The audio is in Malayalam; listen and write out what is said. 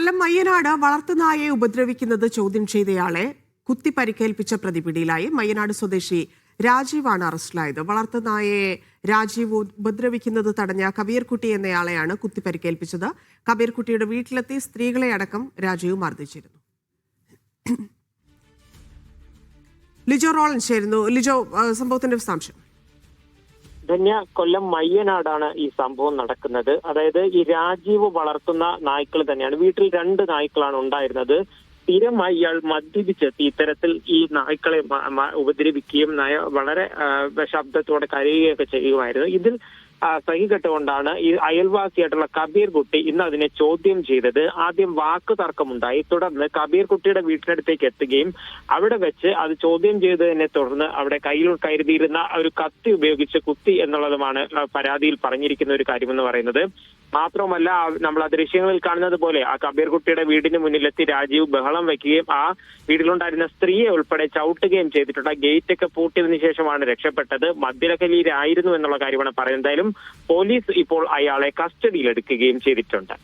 കൊല്ലം മയ്യനാട് വളർത്തുനായെ ഉപദ്രവിക്കുന്നത് ചോദ്യം ചെയ്തയാളെ കുത്തി പരിക്കേൽപ്പിച്ച പ്രതി പിടിയിലായി മയ്യനാട് സ്വദേശി രാജീവാണ് അറസ്റ്റിലായത്. വളർത്തുനായെ രാജീവ് ഉപദ്രവിക്കുന്നത് തടഞ്ഞ കബീർകുട്ടി എന്നയാളെയാണ് കുത്തി പരിക്കേൽപ്പിച്ചത്. കബീർകുട്ടിയുടെ വീട്ടിലെത്തി സ്ത്രീകളെ അടക്കം രാജീവ് മർദ്ദിച്ചിരുന്നു. ലിജോ റോളൻ ചേരുന്നു ലിജോ സംഭവത്തിന്റെ വിശദാംശം. ധന്യ കൊല്ലം മയ്യനാടാണ് ഈ സംഭവം നടക്കുന്നത്. അതായത് ഈ രാജീവ് വളർത്തുന്ന നായ്ക്കൾ തന്നെയാണ്. വീട്ടിൽ രണ്ട് നായ്ക്കളാണ് ഉണ്ടായിരുന്നത്. സ്ഥിരമായി ഇയാൾ മദ്യപിച്ചെത്തി ഇത്തരത്തിൽ ഈ നായ്ക്കളെ ഉപദ്രവിക്കുകയും വളരെ ശബ്ദത്തോടെ കരയുകയൊക്കെ ചെയ്യുമായിരുന്നു. ഇതിൽ സഹികെട്ടുകൊണ്ടാണ് ഈ അയൽവാസിയായിട്ടുള്ള കബീർ കുട്ടി ഇന്ന് അതിനെ ചോദ്യം ചെയ്തത്. ആദ്യം വാക്ക് തർക്കമുണ്ടായി. തുടർന്ന് കബീർ കുട്ടിയുടെ വീട്ടിനടുത്തേക്ക് എത്തുകയും അവിടെ വെച്ച് അത് ചോദ്യം ചെയ്തതിനെ തുടർന്ന് അവിടെ കയ്യിൽ കരുതിയിരുന്ന ഒരു കത്തി ഉപയോഗിച്ച് കുത്തി എന്നുള്ളതുമാണ് പരാതിയിൽ പറഞ്ഞിരിക്കുന്ന ഒരു കാര്യമെന്ന് പറയുന്നത്. മാത്രമല്ല ആ, നമ്മൾ ആ ദൃശ്യങ്ങളിൽ കാണുന്നത് പോലെ ആ കബീർ കുട്ടിയുടെ വീടിന് മുന്നിലെത്തി രാജീവ് ബഹളം വെക്കുകയും ആ വീട്ടിലുണ്ടായിരുന്ന സ്ത്രീയെ ഉൾപ്പെടെ ചവിട്ടുകയും ചെയ്തിട്ടുണ്ട്. ഗേറ്റ് ഒക്കെ പൂട്ടിയതിനു ശേഷമാണ് രക്ഷപ്പെട്ടത്. മദ്യലഹരിയിലായിരുന്നു എന്നുള്ള കാര്യമാണ് പറയുന്നത്. എന്തായാലും പോലീസ് ഇപ്പോൾ അയാളെ കസ്റ്റഡിയിൽ എടുക്കുകയും ചെയ്തിട്ടുണ്ട്.